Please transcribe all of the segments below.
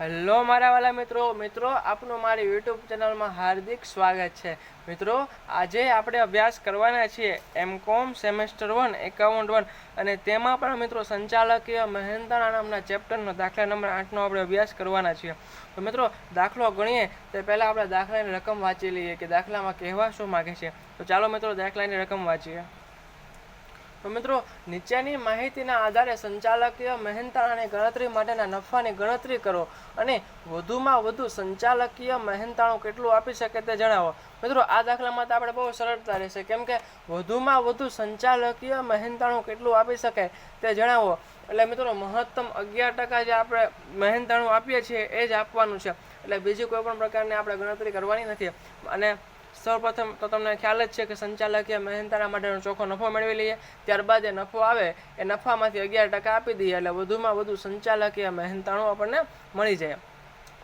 Hello મારા વાલા મિત્રો. મિત્રો, આપનું મારી યુટ્યુબ ચેનલમાં હાર્દિક સ્વાગત છે. મિત્રો, આજે આપણે અભ્યાસ કરવાના છીએ એમ કોમ સેમેસ્ટર વન એકાઉન્ટ વન અને તેમાં પણ મિત્રો સંચાલકીય મહેનતાણા નામના ચેપ્ટરનો દાખલા નંબર આઠનો આપણે અભ્યાસ કરવાના છીએ. તો મિત્રો, દાખલો ગણીએ તે પહેલાં આપણે દાખલાની રકમ વાંચી લઈએ કે દાખલામાં કહેવા શું માગે છે. તો ચાલો મિત્રો, દાખલાની રકમ વાંચીએ. તો મિત્રો, નીચેની માહિતીના આધારે સંચાલકીય મહેનતાણાની ગણતરી માટેના નફાની ગણતરી કરો અને વધુમાં વધુ સંચાલકીય મહેનતાણું કેટલું આપી શકે તે જણાવો. મિત્રો, આ દાખલામાં તો આપણે બહુ સરળતા રહેશે. કેમ કે વધુમાં વધુ સંચાલકીય મહેનતાણું કેટલું આપી શકે તે જણાવો. એટલે મિત્રો, મહત્તમ અગિયાર ટકા જે આપણે મહેનતાણું આપીએ છીએ એ જ આપવાનું છે. એટલે બીજી કોઈ પણ પ્રકારની આપણે ગણતરી કરવાની નથી. અને સૌપ્રથમ તો તમને ખ્યાલ જ છે કે સંચાલકીય મહેનતાણા માટેનો ચોખ્ખો નફો મેળવી લઈએ. ત્યારબાદ એ નફો આવે, એ નફામાંથી અગિયાર ટકા આપી દઈએ એટલે વધુમાં વધુ સંચાલકીય મહેનતાણું આપણને મળી જાય.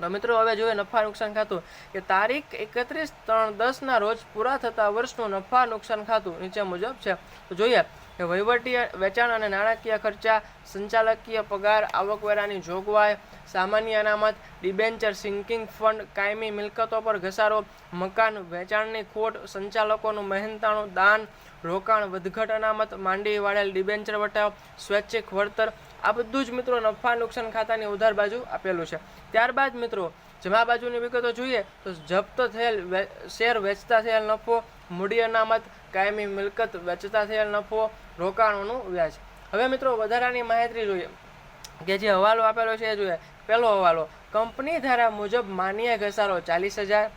તો મિત્રો, હવે જોઈએ નફા નુકસાન ખાતું. કે તારીખ એકત્રીસ ત્રણ દસના રોજ પૂરા થતા વર્ષનું નફા નુકસાન ખાતું નીચે મુજબ છે. તો જોઈએ કે વહીવટી વેચાણ અને નાણાકીય ખર્ચા, સંચાલકીય પગાર, આવકવેરાની જોગવાઈ, સામાન્ય અનામત ડિબેન્ચર સિંકિંગ ફંડ કાયમી મિલકતો પર ઘસારો, મકાન વેચાણની ખોટ, સંચાલકોનું મહેનતાણું દાન, રોકાણ, વધઘટ અનામત, માંડી વાળેલ ડિબેન્ચર વટાવ, સ્વૈચ્છિક વળતર, આ બધું જ મિત્રો નફા નુકસાન ખાતાની ઉધાર બાજુ આપેલું છે. ત્યારબાદ મિત્રો, જમા બાજુની વિગતો જોઈએ, તો જપ્ત થયેલ શેર વેચતા થયેલ નફો, મૂડી અનામત કાયમી મિલકત વેચતા થયેલ નફો રોકાણોનું વ્યાજ. હવે મિત્રો વધારાની માહિતી જોઈએ. કે જે હવાલો આપેલો છે એ જોઈએ. પહેલો હવાલો, કંપની ધારા મુજબ માન્ય ઘસારો ચાલીસ હજાર.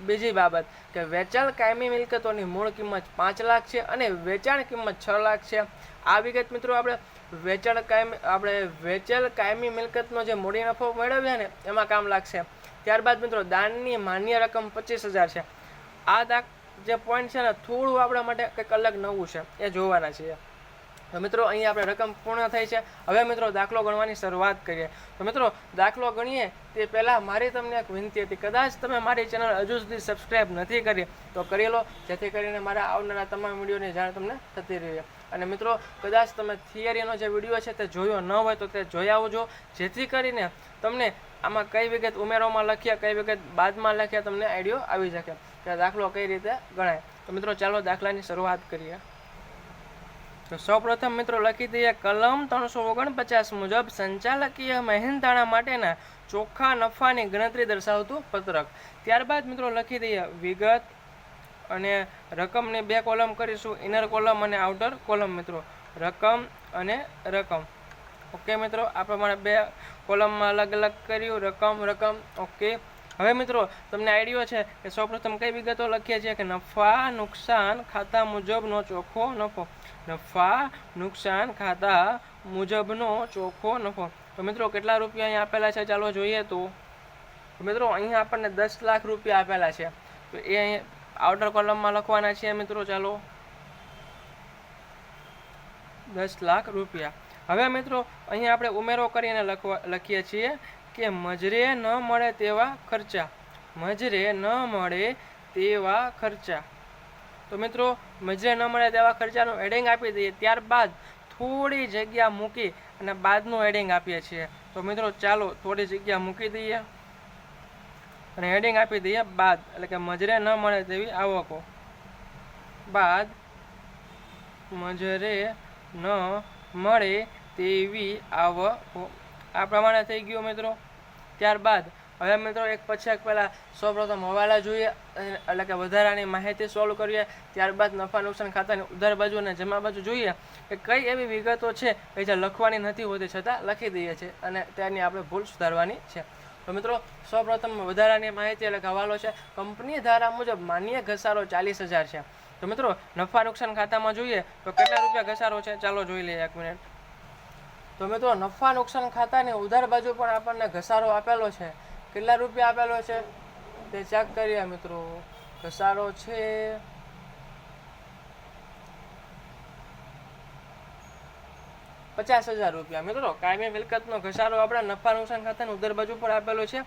બીજી બાબત, કે વેચાણ કાયમી મિલકતોની મૂળ કિંમત પાંચ લાખ છે અને વેચાણ કિંમત છ લાખ છે. આ વિગત મિત્રો આપણે વેચાણ કાયમી, આપણે વેચેલ કાયમી મિલકતનો જે મૂડી નફો મેળવ્યા ને, એમાં કામ લાગશે. ત્યારબાદ મિત્રો દાનની માન્ય રકમ પચીસ હજાર છે. આ દાખ જે પોઈન્ટ છે ને, થોડું આપણા માટે કંઈક અલગ નવું છે, એ જોવાના છીએ. તો મિત્રો અહીં આપણે રકમ પૂર્ણ થઈ છે. હવે મિત્રો, દાખલો ગણવાની શરૂઆત કરીએ. તો મિત્રો, દાખલો ગણીએ, તે પહેલાં મારી તમને એક વિનંતી હતી. કદાચ તમે મારી ચેનલ હજુ સુધી સબસ્ક્રાઈબ નથી કરી, તો કરી લો. જેથી કરીને મારા આવનારા તમામ વિડીયોની જાણ તમને થતી રહે. અને મિત્રો, કદાચ તમે થિયરીનો જે વીડિયો છે તે જોયો ન હોય, તો તે જોઈ આવજો. જેથી કરીને તમને આમાં કઈ વિગત ઉમેરોમાં લખ્યા, કઈ વિગત બાદમાં લખ્યા, તમને આઈડિયો આવી શકે. કે દાખલો કઈ રીતે ગણાય? તો મિત્રો, ચાલો દાખલાની શરૂઆત કરીએ. તો સૌપ્રથમ મિત્રો લખી દઈએ, કલમ ત્રણસો ઓગણપચાસ મુજબ સંચાલકીય મહેનતાણા માટેના ચોખ્ખા નફાની ગણતરી દર્શાવતું પત્રક. ત્યારબાદ મિત્રો લખી દઈએ, વિગત અને રકમની બે કોલમ કરીશું ઇનર કોલમ અને આઉટર કોલમ મિત્રો. રકમ અને રકમ. ઓકે મિત્રો, આ પ્રમાણે બે કોલમમાં અલગ અલગ કર્યું, રકમ રકમ, ઓકે. હવે મિત્રો, તમને આઈડિયો છે કે સૌપ્રથમ કઈ વિગતો લખીએ છીએ કે નફા, નુકસાન, ખાતા મુજબનો ચોખ્ખો નફો. નફા, નુકસાન, ખાતા મુજબનો ચોખ્ખો નફો. તો મિત્રો, કેટલા રૂપિયા અહીં આપેલા છે? ચાલો જોઈએ તો. મિત્રો, અહીંયા આપણને દસ લાખ રૂપિયા આપેલા છે. તો એ અહીં આઉટર કોલમમાં લખવાના છે મિત્રો, ચાલો. દસ લાખ રૂપિયા. હવે મિત્રો, અહીંયા આપણે ઉમેરો કરીને લખવા, લખીએ છીએ. કે મજરે ન મળે તેવા ખર્ચા. મજરે ન મળે તેવા ખર્ચા. તો મિત્રો, મજરે ન મળે તેવા ખર્ચાનું એડિંગ આપી દઈએ ત્યારબાદ થોડી જગ્યા મૂકી અને બાદનું એડિંગ આપીએ છીએ. તો મિત્રો, ચાલો થોડી જગ્યા મૂકી દઈએ અને હેડિંગ આપી દઈએ બાદ, એટલે કે મજરે ન મળે તેવી આવકો. બાદ મજરે ન મળે તેવી આવકો. આ પ્રમાણે થઈ ગયું મિત્રો. ત્યારબાદ, હવે મિત્રો એક પછી એક પહેલાં સૌપ્રથમ હવાલા જોઈએ, એટલે કે વધારાની માહિતી સોલ્વ કરીએ. ત્યારબાદ નફા નુકસાન ખાતાની ઉધાર બાજુ અને જમા બાજુ જોઈએ કે કઈ એવી વિગતો છે કે જે લખવાની નથી હોતી છતાં લખી દઈએ છીએ અને તેની આપણે ભૂલ સુધારવાની છે. તો મિત્રો, સૌપ્રથમ વધારાની માહિતી એટલે કે હવાલો છે. કંપની ધારા મુજબ માન્ય ઘસારો ચાલીસ હજાર છે. તો મિત્રો, નફા નુકસાન ખાતામાં જોઈએ તો કેટલા રૂપિયા ઘસારો છે? ચાલો જોઈ લઈએ એક મિનિટ. તો મિત્રો નફા નુકસાન ખાતાની ઉધાર બાજુ પણ આપણને ઘસારો આપેલો છે. કેટલા રૂપિયા આપેલો છે? તે ચેક કરીએ મિત્રો. ઘસારો છે. પચાસ હજાર રૂપિયા. મિત્રો, કાયમી મિલકતનો ઘસારો આપણે નફા નુકસાન ખાતાની ઉધાર બાજુ પર આપેલો છે.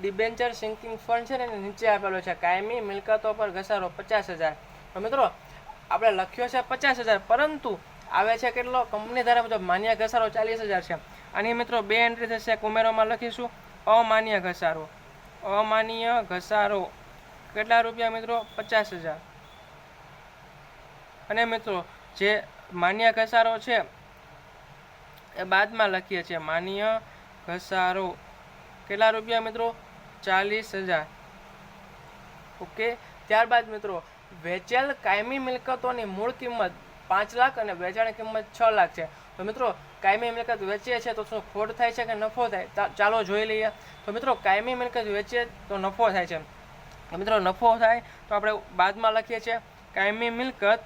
ડિબેન્ચર સિંકિંગ ફંડ છે ને, એને નીચે આપેલો છે. કાયમી મિલકતો પર ઘસારો પચાસ હજાર. તો મિત્રો, આપણે લખ્યો છે પચાસ હજાર, પરંતુ આવે છે કેટલો? કંપની ધારા મુજબ માન્ય ઘસારો ચાલીસ હજાર છે. આની મિત્રો, બે એન્ટ્રી થશે એક ઉમેરોમાં લખીશું. અમાન્ય ઘસારો. અમાન્ય ઘસારો. કેટલા રૂપિયા મિત્રો? પચાસ હજાર. અને મિત્રો, જે માન્ય ઘસારો છે, એ બાદમાં લખીએ છીએ માન્ય ઘસારો. કેટલા રૂપિયા મિત્રો? ચાલીસ હજાર. ઓકે? ત્યારબાદ મિત્રો, વેચેલ કાયમી મિલકતોની મૂળ કિંમત પાંચ લાખ અને વેચાણ કિંમત છ લાખ છે. તો મિત્રો, કાયમી મિલકત વેચીએ છીએ તો શું ખોટ થાય છે કે નફો થાય? ચાલો જોઈ લઈએ. તો મિત્રો, કાયમી મિલકત વેચીએ તો નફો થાય છે. મિત્રો, નફો થાય તો આપણે બાદમાં લખીએ છીએ, કાયમી મિલકત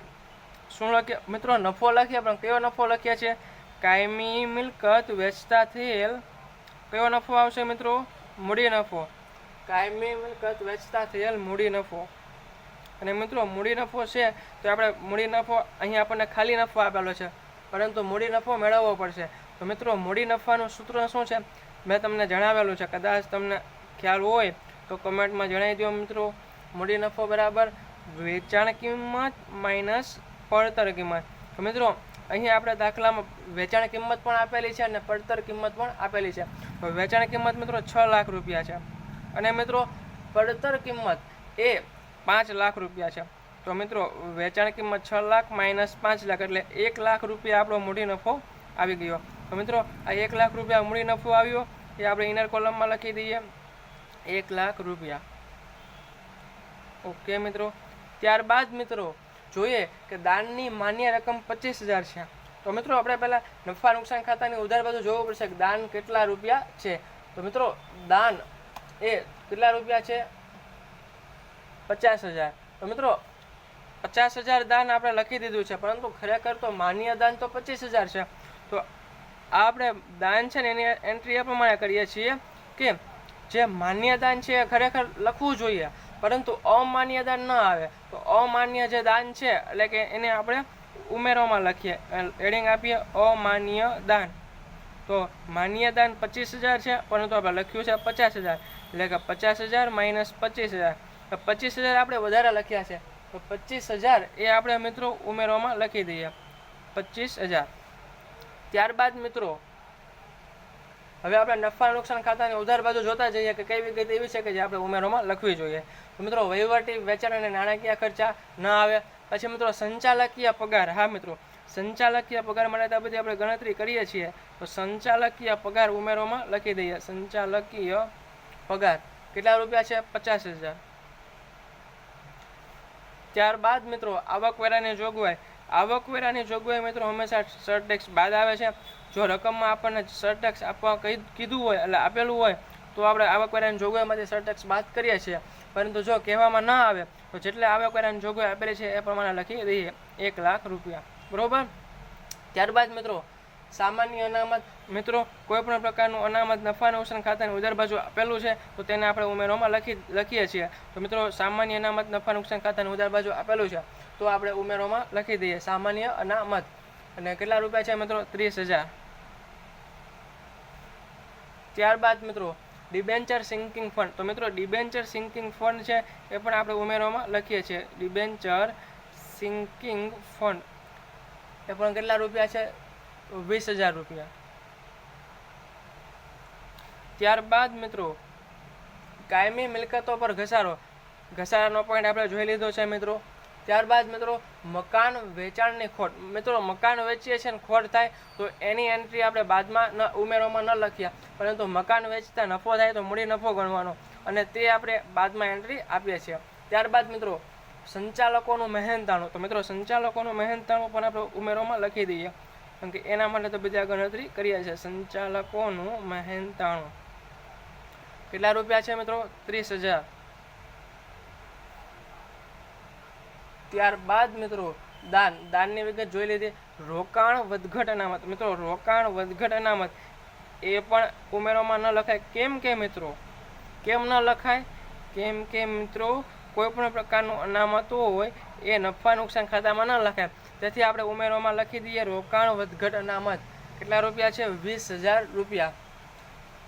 શું લખીએ? મિત્રો, નફો લખીએ પણ કયો નફો લખીએ છીએ? કાયમી મિલકત વેચતા થયેલ કયો નફો આવશે મિત્રો? મૂડી નફો. કાયમી મિલકત વેચતા થયેલ મૂડી નફો. અને મિત્રો, મૂડી નફો છે તો આપણે મૂડી નફો અહીં આપણને ખાલી નફો આપેલો છે. પરંતુ મૂડી નફો મેળવવો પડશે. તો મિત્રો, મૂડી નફાનું સૂત્ર શું છે? મેં તમને જણાવેલું છે. કદાચ તમને ખ્યાલ હોય તો કમેન્ટમાં જણાવી દો મિત્રો. મૂડી નફો બરાબર વેચાણ કિંમત માઇનસ પડતર કિંમત. તો મિત્રો, અહીં આપણે દાખલામાં વેચાણ કિંમત પણ આપેલી છે અને પડતર કિંમત પણ આપેલી છે. વેચાણ કિંમત મિત્રો છ લાખ રૂપિયા છે. અને મિત્રો, પડતર કિંમત એ પાંચ લાખ રૂપિયા છે. તો મિત્રો, વેચાણ કિંમત છ લાખ માઇનસ પાંચ લાખ એટલે એક લાખ રૂપિયા આપણો મૂડી નફો આવી ગયો. તો મિત્રો, આ એક લાખ રૂપિયા મૂડી નફો આવ્યો એ આપણે ઇનર કોલમમાં લખી દઈએ. એક લાખ રૂપિયા. ઓકે મિત્રો, ત્યારબાદ મિત્રો, જોઈએ કે દાનની માન્ય રકમ પચીસ હજાર છે. તો મિત્રો, આપણે પહેલાં નફા નુકસાન ખાતાની ઉધાર બાજુ જોવું પડશે કે દાન કેટલા રૂપિયા છે. તો મિત્રો, દાન એ કેટલા રૂપિયા છે? પચાસ હજાર. તો મિત્રો, પચાસ હજાર દાન આપણે લખી દીધું છે, પરંતુ ખરેખર તો માન્ય દાન તો પચીસ હજાર છે. તો આ આપણે દાન છે ને એની એન્ટ્રી એ પ્રમાણે કરીએ છીએ કે જે માન્ય દાન છે એ ખરેખર લખવું જોઈએ, પરંતુ અમાન્ય દાન ન આવે. તો અમાન્ય જે દાન છે, એટલે કે એને આપણે ઉમેરોમાં લખીએ. એડિંગ આપીએ, અમાન્ય દાન. તો માન્ય દાન પચીસ હજાર છે, પરંતુ આપણે લખ્યું છે પચાસ હજાર. એટલે કે પચાસ હજાર માઇનસ પચીસ હજાર. તો પચીસ હજાર આપણે વધારે લખ્યા છે. તો પચીસ હજાર એ આપણે મિત્રો ઉમેરોમાં લખી દઈએ. પચીસ હજાર. ત્યારબાદ મિત્રો, હવે આપણે નફા નુકસાન ખાતાની ઉધાર બાજુ જોતા જઈએ કે કઈ વિગત એવી છે કે જે આપણે ઉમેરોમાં લખવી જોઈએ. તો મિત્રો, વહીવટી, વેચાણ અને નાણાકીય ખર્ચા ન આવે. પછી મિત્રો, સંચાલકીય પગાર. હા મિત્રો, સંચાલકીય પગાર માટે આ બધી આપણે ગણતરી કરીએ છીએ. તો સંચાલકીય પગાર ઉમેરોમાં લખી દઈએ. સંચાલકીય પગાર. કેટલા રૂપિયા છે? પચાસ હજાર. ત્યારબાદ મિત્રો, આવકવેરાની જોગવાઈ. આવકવેરાની જોગવાઈ મિત્રો, હંમેશા સરટેક્સ બાદ આવે છે. જો રકમમાં આપણને સરટેક્સ આપવા કહી કીધું હોય એટલે આપેલું હોય, તો આપણે આવકવેરાની જોગવાઈમાંથી સરટેક્સ બાદ કરીએ છીએ. પરંતુ જો કહેવામાં ન આવે, તો જેટલે આવકવેરાની જોગવાઈ આપેલી છે એ પ્રમાણે લખી દઈએ એક લાખ રૂપિયા. બરાબર? ત્યારબાદ મિત્રો સામાન્ય અનામત. મિત્રો, કોઈ પણ પ્રકારનું અનામત નફા નુકસાન ખાતાની ઉધાર બાજુ આપેલું છે, તો તેને આપણે ઉમેરોમાં લખી, લખીએ છીએ. તો મિત્રો, સામાન્ય અનામત નફા નુકસાન ખાતાની ઉધાર બાજુ આપેલું છે, તો આપણે ઉમેરોમાં લખી દઈએ. સામાન્ય અનામત. અને કેટલા રૂપિયા છે મિત્રો? ત્રીસ હજાર. ત્યારબાદ મિત્રો, ડિબેન્ચર સિંકિંગ ફંડ. તો મિત્રો, ડિબેન્ચર સિંકિંગ ફંડ છે, એ પણ આપણે ઉમેરોમાં લખીએ છીએ. Debenture sinking fund. એ પણ કેટલા રૂપિયા છે? વીસ હજાર રૂપિયા. ત્યારબાદ મિત્રો, કાયમી મિલકતો પર ઘસારો. ઘસારાનો પોઈન્ટ આપણે જોઈ લીધો છે મિત્રો. ત્યારબાદ મિત્રો, મકાન વેચાણની ખોટ. મિત્રો, મકાન વેચીએ છીએ ને ખોટ થાય, તો એની એન્ટ્રી આપણે બાદમાં ન, ઉમેરોમાં ન લખ્યા. પરંતુ મકાન વેચતા નફો થાય તો મૂડી નફો ગણવાનો. અને તે આપણે બાદમાં એન્ટ્રી આપીએ છીએ. ત્યારબાદ મિત્રો, સંચાલકોનું મહેનતાણું. તો મિત્રો, સંચાલકોનું મહેનતાણું પણ આપણે ઉમેરોમાં લખી દઈએ. કેમ કે એના માટે તો બધા ગણતરી કરીએ છીએ સંચાલકોનું મહેનતાણું. કેટલા રૂપિયા છે મિત્રો? ત્રીસ હજાર. ત્યારબાદ મિત્રો, દાન. દાનની વિગત જોઈ લીધી. રોકાણ વધઘટ અનામત મિત્રો, રોકાણ વધઘટ અનામત એ પણ ઉમેરોમાં ન લખાય. કેમ કે મિત્રો, કેમ ન લખાય? કેમ કે મિત્રો, કોઈ પણ પ્રકારનું અનામતો હોય, એ નફા નુકસાન ખાતામાં ન લખાય. તેથી આપણે ઉમેરોમાં લખી દઈએ રોકાણ વધઘટ અનામત કેટલા રૂપિયા છે? વીસ હજાર રૂપિયા.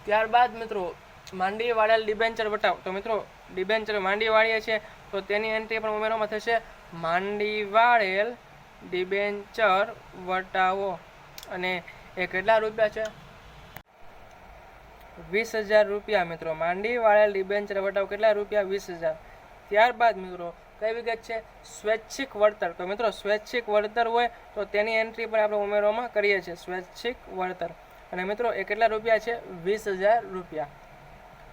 ત્યારબાદ મિત્રો માંડી વાળેલ ડિબેન્ચર વટાવ તો મિત્રો, ડિબેન્ચર માંડી વાળીએ છીએ તો તેની એન્ટ્રી પણ ઉમેરોમાં થશે. માંડી વાળેલ ડિબેન્ચર વટાવો. અને એ કેટલા રૂપિયા છે? વીસ હજાર રૂપિયા મિત્રો. માંડી વાળેલ ડિબેન્ચર વટાવ. કેટલા રૂપિયા? વીસ હજાર. ત્યારબાદ મિત્રો કઈ વિગત છે? સ્વૈચ્છિક વળતર. તો મિત્રો, સ્વૈચ્છિક વળતર હોય તો તેની એન્ટ્રી પણ આપણે ઉમેરવામાં કરીએ છીએ. સ્વૈચ્છિક વળતર. અને મિત્રો, એ કેટલા રૂપિયા છે? વીસ હજાર રૂપિયા.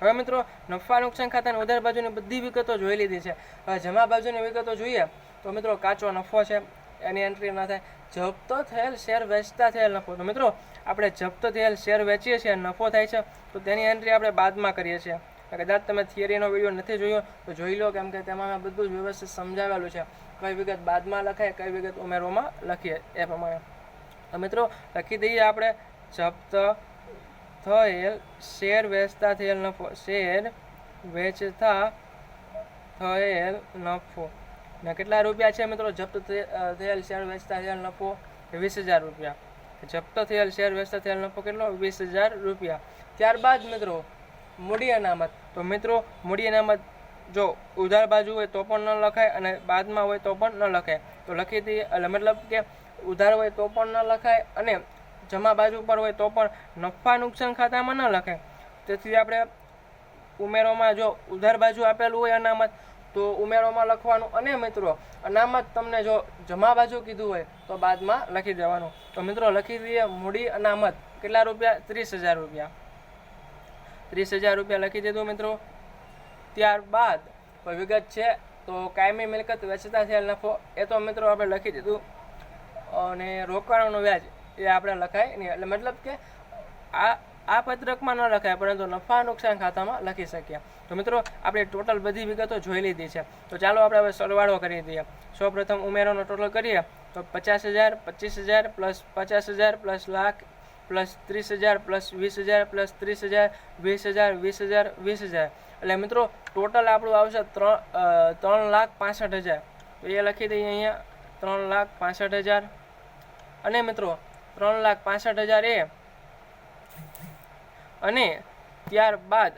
હવે મિત્રો, નફા નુકસાન ખાતાની ઉધાર બાજુની બધી વિગતો જોઈ લીધી છે. હવે જમા બાજુની વિગતો જોઈએ, તો મિત્રો, કાચો નફો છે. એની એન્ટ્રી ના થાય. જપ્તો થયેલ શેર વેચતા થયેલ નફો. તો મિત્રો, આપણે જપ્ત થયેલ શેર વેચીએ છીએ, નફો થાય છે, તો તેની એન્ટ્રી આપણે બાદમાં કરીએ છીએ. કદાચ તમે થિયરીનો વીડિયો નથી જોયો, તો જોઈ લો કેમ કે તેમાં મેં બધું જ વ્યવસ્થિત સમજાવેલું છે. કઈ વિગત બાદમાં લખાય, કઈ વિગત ઉમેરોમાં લખીએ, એ પ્રમાણે. મિત્રો, લખી દઈએ આપણે. જપ્ત થયેલ, શેર વેચતા થયેલ નફો, શેર વેચતા થયેલ નફો. ને કેટલા રૂપિયા છે મિત્રો? જપ્ત થયેલ, શેર વેચતા થયેલ નફો? વીસ હજાર રૂપિયા. જપ્ત થયેલ, શેર વેચતા થયેલ નફો કેટલો? વીસ હજાર રૂપિયા. ત્યારબાદ મિત્રો મૂડી અનામત તો મિત્રો, મૂડી અનામત જો ઉધાર બાજુ હોય તો પણ ન લખાય અને બાદમાં હોય તો પણ ન લખાય. તો લખી દઈએ મતલબ કે ઉધાર હોય તો પણ ન લખાય અને જમા બાજુ પર હોય તો પણ નફા નુકસાન ખાતામાં ન લખાય. તેથી આપણે ઉમેરોમાં જો ઉધાર બાજુ આપેલું હોય અનામત, તો ઉમેરોમાં લખવાનું. અને મિત્રો, અનામત તમને જો જમા બાજુ કીધું હોય તો બાદમાં લખી દેવાનું. તો મિત્રો, લખી દઈએ મૂડી અનામત. કેટલા રૂપિયા? ત્રીસ હજાર રૂપિયા. ત્રીસ હજાર રૂપિયા લખી દીધું મિત્રો. ત્યારબાદ કોઈ વિગત છે તો કાયમી મિલકત વેચતા થયેલ નફો એ તો મિત્રો આપણે લખી દીધું. અને રોકાણોનું વ્યાજ એ આપણે લખાય નહીં. એટલે મતલબ કે આ આ પત્રકમાં ન લખાય, પરંતુ નફા નુકસાન ખાતામાં લખી શકીએ. તો મિત્રો, આપણે ટોટલ બધી વિગતો જોઈ લીધી છે. તો ચાલો આપણે હવે સરવાળો કરી દઈએ. સૌપ્રથમ ઉમેરોનો ટોટલ કરીએ. તો પચાસ હજાર, પચીસ હજાર, પ્લસ પચાસ હજાર, પ્લસ લાખ પ્લસ ત્રીસ હજાર, પ્લસ વીસ હજાર, પ્લસ ત્રીસ હજાર, વીસ હજાર વીસ હજાર વીસ હજાર. એટલે મિત્રો, ટોટલ આપણું આવશે ત્રણ ત્રણ લાખ પાસઠ હજાર. તો એ લખી દઈએ અહીંયા, ત્રણ લાખ પાસઠ હજાર. અને મિત્રો, ત્રણ લાખ પાસઠ હજાર એ. અને ત્યારબાદ,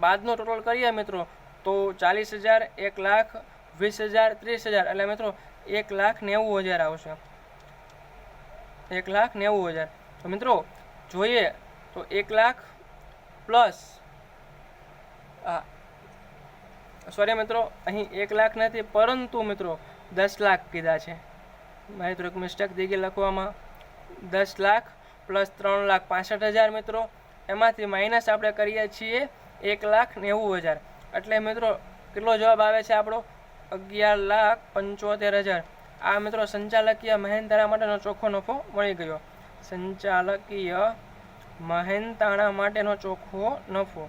બાદનો ટોટલ કરીએ મિત્રો, તો ચાલીસ હજાર, એક લાખ, વીસ હજાર, ત્રીસ હજાર. એટલે મિત્રો, એક લાખ નેવું હજાર આવશે. એક લાખ નેવું હજાર. તો મિત્રો, જોઈએ તો એક લાખ પ્લસ સોરી મિત્રો, અહીં એક લાખ નથી, પરંતુ મિત્રો દસ લાખ કીધા છે. મારી થોડીક મિસ્ટેક થઈ ગઈ લખવામાં. દસ લાખ પ્લસ ત્રણ લાખ પાસઠ હજાર મિત્રો. એમાંથી માઇનસ આપણે કરીએ છીએ એક લાખ નેવું હજાર. એટલે મિત્રો, કેટલો જવાબ આવે છે આપણો? અગિયાર લાખ પંચોતેર હજાર. આ મિત્રો સંચાલકીય મહેનતાણા માટેનો ચોખ્ખો નફો મળી ગયો. સંચાલકીય મહેનતાણા માટેનો ચોખ્ખો નફો.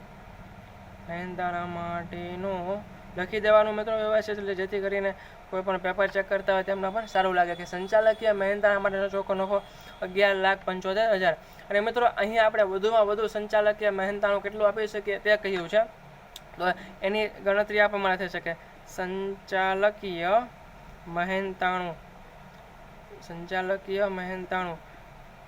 મહેનતાણા માટેનો લખી દેવાનું મિત્રો વ્યવસ્થિત એટલે જેથી કરીને કોઈ પણ પેપર ચેક કરતા હોય તેમના પણ સારું લાગે કે સંચાલકીય મહેનતાણા માટેનો ચોખ્ખો નફો અગિયાર લાખ પંચોતેર હજાર. અને મિત્રો અહીં આપણે વધુમાં વધુ સંચાલકીય મહેનતાણું કેટલું આપી શકીએ તે કહ્યું છે. તો એની ગણતરી આ પ્રમાણે થઈ શકે. સંચાલકીય મહેનતાણું. સંચાલકીય મહેનતાણું.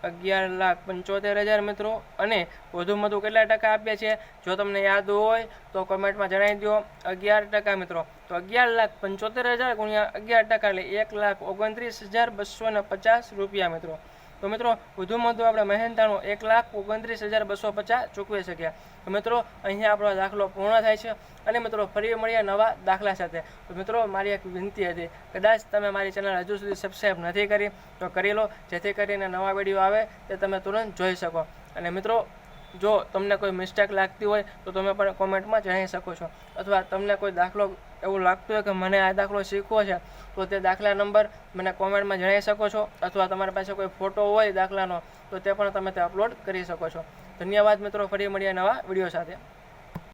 અગિયાર લાખ પંચોતેર હજાર મિત્રો અને વધુમાં વધુ કેટલા ટકા આપ્યા છે જો તમને યાદ હોય તો કમેન્ટમાં જણાવી દો અગિયાર ટકા મિત્રો. તો અગિયાર લાખ પંચોતેર હજાર ગુણ્યા અગિયાર ટકા એટલે એક લાખ ઓગણત્રીસ હજાર બસો ને પચાસ રૂપિયા મિત્રો. તો મિત્રો વધુમાં વધુ આપણે મહેનતાણું એક લાખ ઓગણત્રીસ હજાર બસો પચાસ ચૂકવી શક્યા. તો મિત્રો, અહીંયા આપણો દાખલો પૂર્ણ થાય છે. અને મિત્રો ફરી મળ્યા નવા દાખલા સાથે. તો મિત્રો, મારી એક વિનંતી હતી, કદાચ તમે મારી ચેનલ હજુ સુધી સબસ્ક્રાઈબ નથી કરી, તો કરી લો. જેથી કરીને નવા વીડિયો આવે, તે તમે તુરંત જોઈ શકો. અને મિત્રો, જો તમને કોઈ મિસ્ટેક લાગતી હોય, તો તમે પણ કોમેન્ટમાં જણાવી શકો છો. અથવા તમને કોઈ દાખલો એવું લાગતું હોય કે મને આ દાખલો શીખવો છે, તો તે દાખલા નંબર મને કોમેન્ટમાં જણાવી શકો છો. અથવા તમારી પાસે કોઈ ફોટો હોય દાખલાનો, તો તે પણ તમે તે અપલોડ કરી શકો છો. ધન્યવાદ મિત્રો, ફરી મળીએ નવા વીડિયો સાથે.